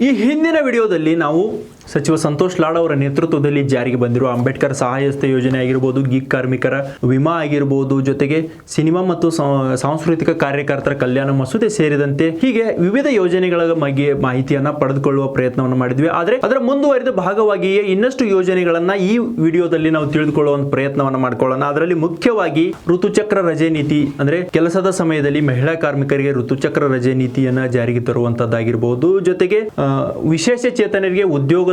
ಈ ಹಿಂದಿನ ವಿಡಿಯೋದಲ್ಲಿ ನಾವು ಸಚಿವ ಸಂತೋಷ್ ಲಾಡ್ ಅವರ ನೇತೃತ್ವದಲ್ಲಿ ಜಾರಿಗೆ ಬಂದಿರುವ ಅಂಬೇಡ್ಕರ್ ಸಹಾಯಸ್ಥ ಯೋಜನೆ ಆಗಿರ್ಬೋದು ಗೀಗ್ ಕಾರ್ಮಿಕರ ವಿಮಾ ಆಗಿರ್ಬೋದು, ಜೊತೆಗೆ ಸಿನಿಮಾ ಮತ್ತು ಸಾಂಸ್ಕೃತಿಕ ಕಾರ್ಯಕರ್ತರ ಕಲ್ಯಾಣ ಮಸೂದೆ ಸೇರಿದಂತೆ ಹೀಗೆ ವಿವಿಧ ಯೋಜನೆಗಳ ಬಗ್ಗೆ ಮಾಹಿತಿಯನ್ನ ಪಡೆದುಕೊಳ್ಳುವ ಪ್ರಯತ್ನವನ್ನು ಮಾಡಿದ್ವಿ. ಆದರೆ ಅದರ ಮುಂದುವರಿದ ಭಾಗವಾಗಿಯೇ ಇನ್ನಷ್ಟು ಯೋಜನೆಗಳನ್ನ ಈ ವಿಡಿಯೋದಲ್ಲಿ ನಾವು ತಿಳಿದುಕೊಳ್ಳುವ ಒಂದು ಪ್ರಯತ್ನವನ್ನು ಮಾಡಿಕೊಳ್ಳೋಣ. ಅದರಲ್ಲಿ ಮುಖ್ಯವಾಗಿ ಋತುಚಕ್ರ ರಜೆ ನೀತಿ, ಅಂದ್ರೆ ಕೆಲಸದ ಸಮಯದಲ್ಲಿ ಮಹಿಳಾ ಕಾರ್ಮಿಕರಿಗೆ ಋತುಚಕ್ರ ರಜೆ ನೀತಿಯನ್ನ ಜಾರಿಗೆ ತರುವಂತದ್ದಾಗಿರ್ಬೋದು. ಜೊತೆಗೆ ವಿಶೇಷ ಚೇತನರಿಗೆ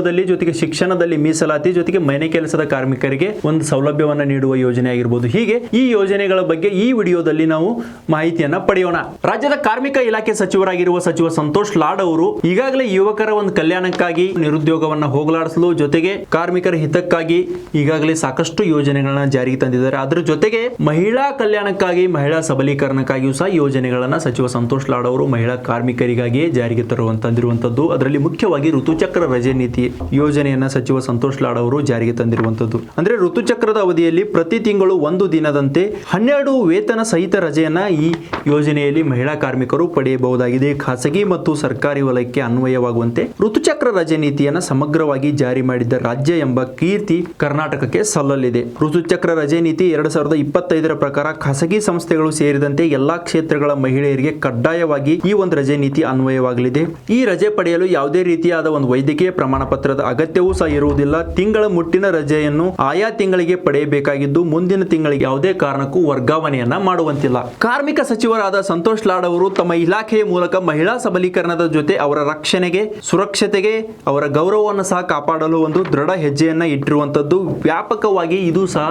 ಉದ್ಯೋಗದಲ್ಲಿ ಜೊತೆಗೆ ಶಿಕ್ಷಣದಲ್ಲಿ ಮೀಸಲಾತಿ ಜೊತೆಗೆ ಮನೆ ಕೆಲಸದ ಕಾರ್ಮಿಕರಿಗೆ ಒಂದು ಸೌಲಭ್ಯವನ್ನ ನೀಡುವ ಯೋಜನೆ ಆಗಿರ್ಬೋದು. ಹೀಗೆ ಈ ಯೋಜನೆಗಳ ಬಗ್ಗೆ ಈ ವಿಡಿಯೋದಲ್ಲಿ ನಾವು ಮಾಹಿತಿಯನ್ನ ಪಡೆಯೋಣ. ರಾಜ್ಯದ ಕಾರ್ಮಿಕ ಇಲಾಖೆ ಸಚಿವರಾಗಿರುವ ಸಚಿವ ಸಂತೋಷ್ ಲಾಡ್ ಅವರು ಈಗಾಗಲೇ ಯುವಕರ ಒಂದು ಕಲ್ಯಾಣಕ್ಕಾಗಿ ನಿರುದ್ಯೋಗವನ್ನ ಹೋಗಲಾಡಿಸಲು ಜೊತೆಗೆ ಕಾರ್ಮಿಕರ ಹಿತಕ್ಕಾಗಿ ಈಗಾಗಲೇ ಸಾಕಷ್ಟು ಯೋಜನೆಗಳನ್ನ ಜಾರಿಗೆ ತಂದಿದ್ದಾರೆ. ಅದರ ಜೊತೆಗೆ ಮಹಿಳಾ ಕಲ್ಯಾಣಕ್ಕಾಗಿ, ಮಹಿಳಾ ಸಬಲೀಕರಣಕ್ಕಾಗಿಯೂ ಸಹ ಯೋಜನೆಗಳನ್ನ ಸಚಿವ ಸಂತೋಷ್ ಲಾಡ್ ಅವರು ಮಹಿಳಾ ಕಾರ್ಮಿಕರಿಗಾಗಿಯೇ ಜಾರಿಗೆ ತರುವಂತಂದಿರುವಂತದ್ದು. ಅದರಲ್ಲಿ ಮುಖ್ಯವಾಗಿ ಋತುಚಕ್ರ ರಜೆ ನೀತಿ ಯೋಜನೆಯನ್ನ ಸಚಿವ ಸಂತೋಷ್ ಲಾಡ್ ಅವರು ಜಾರಿಗೆ ತಂದಿರುವಂತದ್ದು ಅಂದ್ರೆ ಋತುಚಕ್ರದ ಅವಧಿಯಲ್ಲಿ ಪ್ರತಿ ತಿಂಗಳು ಒಂದು ದಿನದಂತೆ ಹನ್ನೆರಡು ವೇತನ ಸಹಿತ ರಜೆಯನ್ನ ಈ ಯೋಜನೆಯಲ್ಲಿ ಮಹಿಳಾ ಕಾರ್ಮಿಕರು ಪಡೆಯಬಹುದಾಗಿದೆ. ಖಾಸಗಿ ಮತ್ತು ಸರ್ಕಾರಿ ವಲಯಕ್ಕೆ ಅನ್ವಯವಾಗುವಂತೆ ಋತುಚಕ್ರ ರಜೆ ನೀತಿಯನ್ನ ಸಮಗ್ರವಾಗಿ ಜಾರಿ ಮಾಡಿದ್ದ ರಾಜ್ಯ ಎಂಬ ಕೀರ್ತಿ ಕರ್ನಾಟಕಕ್ಕೆ ಸಲ್ಲಲಿದೆ. ಋತುಚಕ್ರ ರಜೆ ನೀತಿ ಎರಡು ಸಾವಿರದ ಇಪ್ಪತ್ತೈದರ ಪ್ರಕಾರ ಖಾಸಗಿ ಸಂಸ್ಥೆಗಳು ಸೇರಿದಂತೆ ಎಲ್ಲಾ ಕ್ಷೇತ್ರಗಳ ಮಹಿಳೆಯರಿಗೆ ಕಡ್ಡಾಯವಾಗಿ ಈ ಒಂದು ರಜೆ ನೀತಿ ಅನ್ವಯವಾಗಲಿದೆ. ಈ ರಜೆ ಪಡೆಯಲು ಯಾವುದೇ ರೀತಿಯಾದ ಒಂದು ವೈದ್ಯಕೀಯ ಪ್ರಮಾಣ ಪತ್ರದ ಅಗತ್ಯವೂ ಸಹ ಇರುವುದಿಲ್ಲ. ತಿಂಗಳ ಮುಟ್ಟಿನ ರಜೆಯನ್ನು ಆಯಾ ತಿಂಗಳಿಗೆ ಪಡೆಯಬೇಕಾಗಿದ್ದು, ಮುಂದಿನ ತಿಂಗಳಿಗೆ ಯಾವುದೇ ಕಾರಣಕ್ಕೂ ವರ್ಗಾವಣೆಯನ್ನ ಮಾಡುವಂತಿಲ್ಲ. ಕಾರ್ಮಿಕ ಸಚಿವರಾದ ಸಂತೋಷ್ ಲಾಡ್ ಅವರು ತಮ್ಮ ಇಲಾಖೆಯ ಮೂಲಕ ಮಹಿಳಾ ಸಬಲೀಕರಣದ ಜೊತೆ ಅವರ ರಕ್ಷಣೆಗೆ, ಸುರಕ್ಷತೆಗೆ, ಅವರ ಗೌರವವನ್ನು ಸಹ ಕಾಪಾಡಲು ಒಂದು ದೃಢ ಹೆಜ್ಜೆಯನ್ನ ಇಟ್ಟಿರುವಂತದ್ದು. ವ್ಯಾಪಕವಾಗಿ ಇದು ಸಹ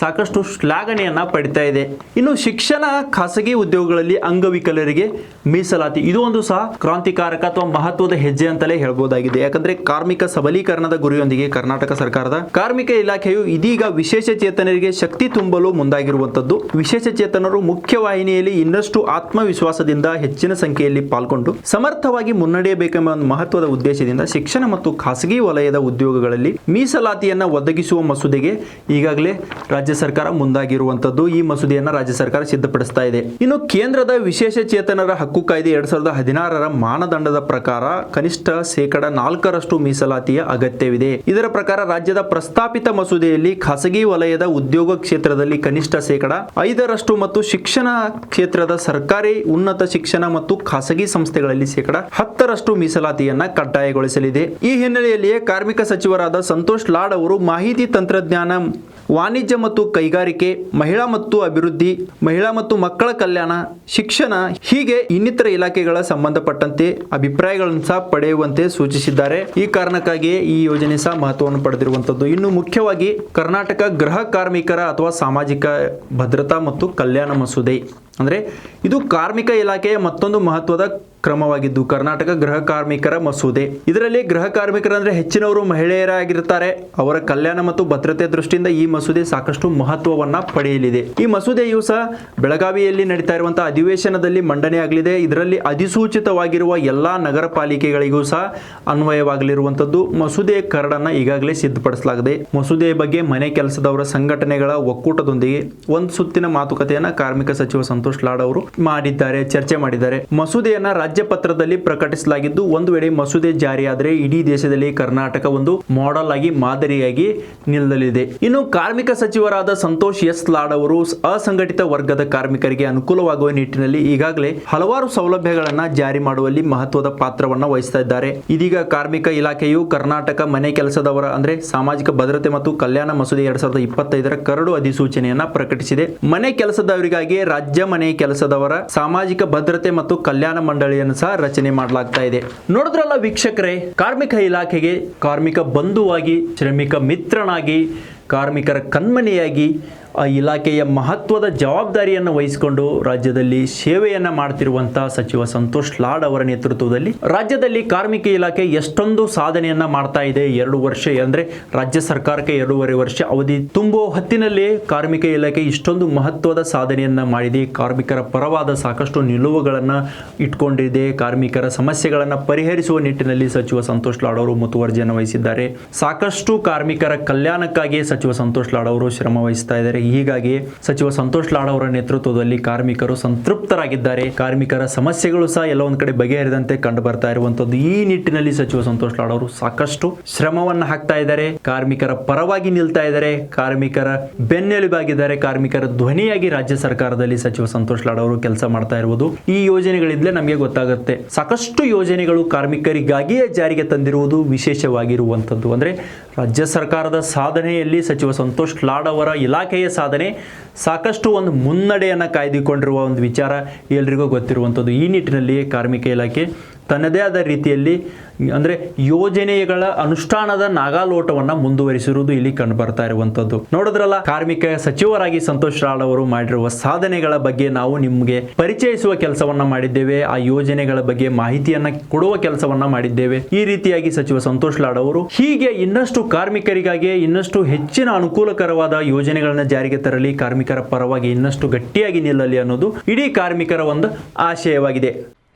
ಸಾಕಷ್ಟು ಶ್ಲಾಘನೆಯನ್ನ ಪಡಿತಾ ಇದೆ. ಇನ್ನು ಶಿಕ್ಷಣ, ಖಾಸಗಿ ಉದ್ಯೋಗಗಳಲ್ಲಿ ಅಂಗವಿಕಲರಿಗೆ ಮೀಸಲಾತಿ, ಇದು ಒಂದು ಸಹ ಕ್ರಾಂತಿಕಾರಕ ಅಥವಾ ಮಹತ್ವದ ಹೆಜ್ಜೆ ಅಂತಲೇ ಹೇಳ್ಬೋದಾಗಿದೆ. ಯಾಕಂದ್ರೆ ಕಾರ್ಮಿಕ ಸಬಲೀಕರಣದ ಗುರಿಯೊಂದಿಗೆ ಕರ್ನಾಟಕ ಸರ್ಕಾರದ ಕಾರ್ಮಿಕ ಇಲಾಖೆಯು ಇದೀಗ ವಿಶೇಷ ಚೇತನರಿಗೆ ಶಕ್ತಿ ತುಂಬಲು ಮುಂದಾಗಿರುವಂತದ್ದು ವಿಶೇಷ ಚೇತನರು ಮುಖ್ಯವಾಹಿನಿಯಲ್ಲಿ ಇನ್ನಷ್ಟು ಆತ್ಮವಿಶ್ವಾಸದಿಂದ ಹೆಚ್ಚಿನ ಸಂಖ್ಯೆಯಲ್ಲಿ ಪಾಲ್ಗೊಂಡು ಸಮರ್ಥವಾಗಿ ಮುನ್ನಡೆಯಬೇಕೆಂಬ ಒಂದು ಮಹತ್ವದ ಉದ್ದೇಶದಿಂದ ಶಿಕ್ಷಣ ಮತ್ತು ಖಾಸಗಿ ವಲಯದ ಉದ್ಯೋಗಗಳಲ್ಲಿ ಮೀಸಲಾತಿಯನ್ನ ಒದಗಿಸುವ ಮಸೂದೆಗೆ ಈಗಾಗಲೇ ರಾಜ್ಯ ಸರ್ಕಾರ ಮುಂದಾಗಿರುವಂತದ್ದು ಈ ಮಸೂದೆಯನ್ನ ರಾಜ್ಯ ಸರ್ಕಾರ ಸಿದ್ಧಪಡಿಸ್ತಾ ಇದೆ. ಇನ್ನು ಕೇಂದ್ರದ ವಿಶೇಷ ಚೇತನರ ಹಕ್ಕು ಕಾಯ್ದೆ ಎರಡ್ ಸಾವಿರದ ಹದಿನಾರರ ಮಾನದಂಡದ ಪ್ರಕಾರ ಕನಿಷ್ಠ ಶೇಕಡ ನಾಲ್ಕರಷ್ಟು ಮೀಸಲಾತಿಯ ಅಗತ್ಯವಿದೆ. ಇದರ ಪ್ರಕಾರ ರಾಜ್ಯದ ಪ್ರಸ್ತಾಪಿತ ಮಸೂದೆಯಲ್ಲಿ ಖಾಸಗಿ ವಲಯದ ಉದ್ಯೋಗ ಕ್ಷೇತ್ರದಲ್ಲಿ ಕನಿಷ್ಠ ಶೇಕಡ ಐದರಷ್ಟು ಮತ್ತು ಶಿಕ್ಷಣ ಕ್ಷೇತ್ರದ ಸರ್ಕಾರಿ ಉನ್ನತ ಶಿಕ್ಷಣ ಮತ್ತು ಖಾಸಗಿ ಸಂಸ್ಥೆಗಳಲ್ಲಿ ಶೇಕಡ ಹತ್ತರಷ್ಟು ಮೀಸಲಾತಿಯನ್ನ ಕಡ್ಡಾಯಗೊಳಿಸಲಿದೆ. ಈ ಹಿನ್ನೆಲೆಯಲ್ಲಿಯೇ ಕಾರ್ಮಿಕ ಸಚಿವರಾದ ಸಂತೋಷ್ ಲಾಡ್ ಅವರು ಮಾಹಿತಿ ತಂತ್ರಜ್ಞಾನ ವಾಣಿಜ್ಯ ಮತ್ತು ಕೈಗಾರಿಕೆ, ಮಹಿಳಾ ಮತ್ತು ಅಭಿವೃದ್ಧಿ, ಮಹಿಳಾ ಮತ್ತು ಮಕ್ಕಳ ಕಲ್ಯಾಣ, ಶಿಕ್ಷಣ ಹೀಗೆ ಇನ್ನಿತರ ಇಲಾಖೆಗಳ ಸಂಬಂಧಪಟ್ಟಂತೆ ಅಭಿಪ್ರಾಯಗಳನ್ನು ಸಹ ಪಡೆಯುವಂತೆ ಸೂಚಿಸಿದ್ದಾರೆ. ಈ ಕಾರಣಕ್ಕಾಗಿಯೇ ಈ ಯೋಜನೆ ಸಹ ಮಹತ್ವವನ್ನು ಪಡೆದಿರುವಂತದ್ದು. ಇನ್ನು ಮುಖ್ಯವಾಗಿ ಕರ್ನಾಟಕ ಗೃಹ ಕಾರ್ಮಿಕರ ಅಥವಾ ಸಾಮಾಜಿಕ ಭದ್ರತಾ ಮತ್ತು ಕಲ್ಯಾಣ ಮಸೂದೆ. ಅಂದ್ರೆ ಇದು ಕಾರ್ಮಿಕ ಇಲಾಖೆಯ ಮತ್ತೊಂದು ಮಹತ್ವದ ಕ್ರಮವಾಗಿದ್ದು, ಕರ್ನಾಟಕ ಗೃಹ ಕಾರ್ಮಿಕರ ಮಸೂದೆ. ಇದರಲ್ಲಿ ಗೃಹ ಕಾರ್ಮಿಕರಂದ್ರೆ ಹೆಚ್ಚಿನವರು ಮಹಿಳೆಯರಾಗಿರ್ತಾರೆ ಅವರ ಕಲ್ಯಾಣ ಮತ್ತು ಭದ್ರತೆ ದೃಷ್ಟಿಯಿಂದ ಈ ಮಸೂದೆ ಸಾಕಷ್ಟು ಮಹತ್ವವನ್ನು ಪಡೆಯಲಿದೆ. ಈ ಮಸೂದೆಯು ಸಹ ಬೆಳಗಾವಿಯಲ್ಲಿ ನಡೀತಾ ಇರುವಂತಹ ಅಧಿವೇಶನದಲ್ಲಿ ಮಂಡನೆ ಆಗಲಿದೆ. ಇದರಲ್ಲಿ ಅಧಿಸೂಚಿತವಾಗಿರುವ ಎಲ್ಲ ನಗರ ಪಾಲಿಕೆಗಳಿಗೂ ಸಹ ಅನ್ವಯವಾಗಲಿರುವಂತದ್ದು ಮಸೂದೆ ಕರಡನ್ನು ಈಗಾಗಲೇ ಸಿದ್ಧಪಡಿಸಲಾಗಿದೆ. ಮಸೂದೆಯ ಬಗ್ಗೆ ಮನೆ ಕೆಲಸದವರ ಸಂಘಟನೆಗಳ ಒಕ್ಕೂಟದೊಂದಿಗೆ ಒಂದು ಸುತ್ತಿನ ಮಾತುಕತೆಯನ್ನ ಕಾರ್ಮಿಕ ಸಚಿವ ಸಂತೋಷ್ ಲಾಡ್ ಅವರು ಮಾಡಿದ್ದಾರೆ, ಚರ್ಚೆ ಮಾಡಿದ್ದಾರೆ. ಮಸೂದೆಯನ್ನ ರಾಜ್ಯ ಪತ್ರದಲ್ಲಿ ಪ್ರಕಟಿಸಲಾಗಿದ್ದು, ಒಂದು ವೇಳೆ ಮಸೂದೆ ಜಾರಿಯಾದರೆ ಇಡೀ ದೇಶದಲ್ಲಿ ಕರ್ನಾಟಕ ಒಂದು ಮಾಡೆಲ್ ಆಗಿ, ಮಾದರಿಯಾಗಿ ನಿಲ್ಲಲಿದೆ. ಇನ್ನು ಕಾರ್ಮಿಕ ಸಚಿವರಾದ ಸಂತೋಷ್ ಎಸ್ ಲಾಡ್ ಅವರು ಅಸಂಘಟಿತ ವರ್ಗದ ಕಾರ್ಮಿಕರಿಗೆ ಅನುಕೂಲವಾಗುವ ನಿಟ್ಟಿನಲ್ಲಿ ಈಗಾಗಲೇ ಹಲವಾರು ಸೌಲಭ್ಯಗಳನ್ನ ಜಾರಿ ಮಾಡುವಲ್ಲಿ ಮಹತ್ವದ ಪಾತ್ರವನ್ನ ವಹಿಸ್ತಾ ಇದ್ದಾರೆ. ಇದೀಗ ಕಾರ್ಮಿಕ ಇಲಾಖೆಯು ಕರ್ನಾಟಕ ಮನೆ ಕೆಲಸದವರ, ಅಂದ್ರೆ ಸಾಮಾಜಿಕ ಭದ್ರತೆ ಮತ್ತು ಕಲ್ಯಾಣ ಮಸೂದೆ ಎರಡ್ ಸಾವಿರದ ಇಪ್ಪತ್ತೈದರ ಕರಡು ಅಧಿಸೂಚನೆಯನ್ನ ಪ್ರಕಟಿಸಿದೆ. ಮನೆ ಕೆಲಸದವರಿಗಾಗಿ ರಾಜ್ಯ ಮನೆ ಕೆಲಸದವರ ಸಾಮಾಜಿಕ ಭದ್ರತೆ ಮತ್ತು ಕಲ್ಯಾಣ ಮಂಡಳಿಯನ್ನು ಸಹ ರಚನೆ ಮಾಡಲಾಗ್ತಾ ಇದೆ. ನೋಡಿದ್ರಲ್ಲ ವೀಕ್ಷಕರೇ, ಕಾರ್ಮಿಕ ಇಲಾಖೆಗೆ ಕಾರ್ಮಿಕ ಬಂಧುವಾಗಿ, ಶ್ರಮಿಕ ಮಿತ್ರನಾಗಿ, ಕಾರ್ಮಿಕರ ಕಣ್ಮನೆಯಾಗಿ ಇಲಾಖೆಯ ಮಹತ್ವದ ಜವಾಬ್ದಾರಿಯನ್ನು ವಹಿಸಿಕೊಂಡು ರಾಜ್ಯದಲ್ಲಿ ಸೇವೆಯನ್ನ ಮಾಡ್ತಿರುವಂತಹ ಸಚಿವ ಸಂತೋಷ್ ಲಾಡ್ ಅವರ ನೇತೃತ್ವದಲ್ಲಿ ರಾಜ್ಯದಲ್ಲಿ ಕಾರ್ಮಿಕ ಇಲಾಖೆ ಎಷ್ಟೊಂದು ಸಾಧನೆಯನ್ನ ಮಾಡ್ತಾ ಇದೆ. ಎರಡು ವರ್ಷ ಅಂದ್ರೆ ರಾಜ್ಯ ಸರ್ಕಾರಕ್ಕೆ ಎರಡೂವರೆ ವರ್ಷ ಅವಧಿ ತುಂಬುವ ಹೊತ್ತಿನಲ್ಲಿ ಕಾರ್ಮಿಕ ಇಲಾಖೆ ಇಷ್ಟೊಂದು ಮಹತ್ವದ ಸಾಧನೆಯನ್ನ ಮಾಡಿದೆ. ಕಾರ್ಮಿಕರ ಪರವಾದ ಸಾಕಷ್ಟು ನಿಲುವುಗಳನ್ನ ಇಟ್ಕೊಂಡಿದೆ. ಕಾರ್ಮಿಕರ ಸಮಸ್ಯೆಗಳನ್ನ ಪರಿಹರಿಸುವ ನಿಟ್ಟಿನಲ್ಲಿ ಸಚಿವ ಸಂತೋಷ್ ಲಾಡ್ ಅವರು ಮುತುವರ್ಜಿಯನ್ನು ವಹಿಸಿದ್ದಾರೆ. ಸಾಕಷ್ಟು ಕಾರ್ಮಿಕರ ಕಲ್ಯಾಣಕ್ಕಾಗಿ ಸಚಿವ ಸಂತೋಷ್ ಲಾಡ್ ಅವರು ಶ್ರಮ ವಹಿಸ್ತಾ ಇದ್ದಾರೆ. ಹೀಗಾಗಿ ಸಚಿವ ಸಂತೋಷ್ ಲಾಡ್ ನೇತೃತ್ವದಲ್ಲಿ ಕಾರ್ಮಿಕರು ಸಂತೃಪ್ತರಾಗಿದ್ದಾರೆ. ಕಾರ್ಮಿಕರ ಸಮಸ್ಯೆಗಳು ಸಹ ಎಲ್ಲ ಒಂದ್ ಕಡೆ ಬಗೆಹರಿದಂತೆ ಕಂಡು ಬರ್ತಾ ಇರುವಂತದ್ದು ಈ ನಿಟ್ಟಿನಲ್ಲಿ ಸಚಿವ ಸಂತೋಷ್ ಲಾಡ್ ಸಾಕಷ್ಟು ಶ್ರಮವನ್ನ ಹಾಕ್ತಾ ಇದ್ದಾರೆ. ಕಾರ್ಮಿಕರ ಪರವಾಗಿ ನಿಲ್ತಾ ಇದ್ದಾರೆ. ಕಾರ್ಮಿಕರ ಬೆನ್ನೆಲುಬಾಗಿದ್ದಾರೆ. ಕಾರ್ಮಿಕರ ಧ್ವನಿಯಾಗಿ ರಾಜ್ಯ ಸರ್ಕಾರದಲ್ಲಿ ಸಚಿವ ಸಂತೋಷ್ ಲಾಡ್ ಕೆಲಸ ಮಾಡ್ತಾ ಇರುವುದು ಈ ಯೋಜನೆಗಳಿಂದಲೇ ನಮಗೆ ಗೊತ್ತಾಗುತ್ತೆ. ಸಾಕಷ್ಟು ಯೋಜನೆಗಳು ಕಾರ್ಮಿಕರಿಗಾಗಿಯೇ ಜಾರಿಗೆ ತಂದಿರುವುದು ವಿಶೇಷವಾಗಿರುವಂಥದ್ದು ಅಂದರೆ ರಾಜ್ಯ ಸರ್ಕಾರದ ಸಾಧನೆಯಲ್ಲಿ ಸಚಿವ ಸಂತೋಷ್ ಲಾಡ್ ಅವರ ಇಲಾಖೆಯ ಸಾಧನೆ ಸಾಕಷ್ಟು ಒಂದು ಮುನ್ನಡೆಯನ್ನು ಕಾಯ್ದುಕೊಂಡಿರುವ ಒಂದು ವಿಚಾರ ಎಲ್ರಿಗೂ ಗೊತ್ತಿರುವಂಥದ್ದು ಈ ನಿಟ್ಟಿನಲ್ಲಿ ಕಾರ್ಮಿಕ ಇಲಾಖೆ ತನ್ನದೇ ಆದ ರೀತಿಯಲ್ಲಿ, ಅಂದರೆ ಯೋಜನೆಗಳ ಅನುಷ್ಠಾನದ ನಾಗಾಲೋಟವನ್ನು ಮುಂದುವರಿಸಿರುವುದು ಇಲ್ಲಿ ಕಂಡು ಬರ್ತಾ ಇರುವಂಥದ್ದು ನೋಡಿದ್ರಲ್ಲ, ಕಾರ್ಮಿಕ ಸಚಿವರಾಗಿ ಸಂತೋಷ್ ಲಾಡ್ ಅವರು ಮಾಡಿರುವ ಸಾಧನೆಗಳ ಬಗ್ಗೆ ನಾವು ನಿಮಗೆ ಪರಿಚಯಿಸುವ ಕೆಲಸವನ್ನ ಮಾಡಿದ್ದೇವೆ, ಆ ಯೋಜನೆಗಳ ಬಗ್ಗೆ ಮಾಹಿತಿಯನ್ನ ಕೊಡುವ ಕೆಲಸವನ್ನ ಮಾಡಿದ್ದೇವೆ. ಈ ರೀತಿಯಾಗಿ ಸಚಿವ ಸಂತೋಷ್ ಲಾಡ್ ಅವರು ಹೀಗೆ ಇನ್ನಷ್ಟು ಕಾರ್ಮಿಕರಿಗಾಗಿ ಇನ್ನಷ್ಟು ಹೆಚ್ಚಿನ ಅನುಕೂಲಕರವಾದ ಯೋಜನೆಗಳನ್ನ ಜಾರಿಗೆ ತರಲಿ, ಕಾರ್ಮಿಕರ ಪರವಾಗಿ ಇನ್ನಷ್ಟು ಗಟ್ಟಿಯಾಗಿ ನಿಲ್ಲಲಿ ಅನ್ನೋದು ಇಡೀ ಕಾರ್ಮಿಕರ ಒಂದು ಆಶಯವಾಗಿದೆ.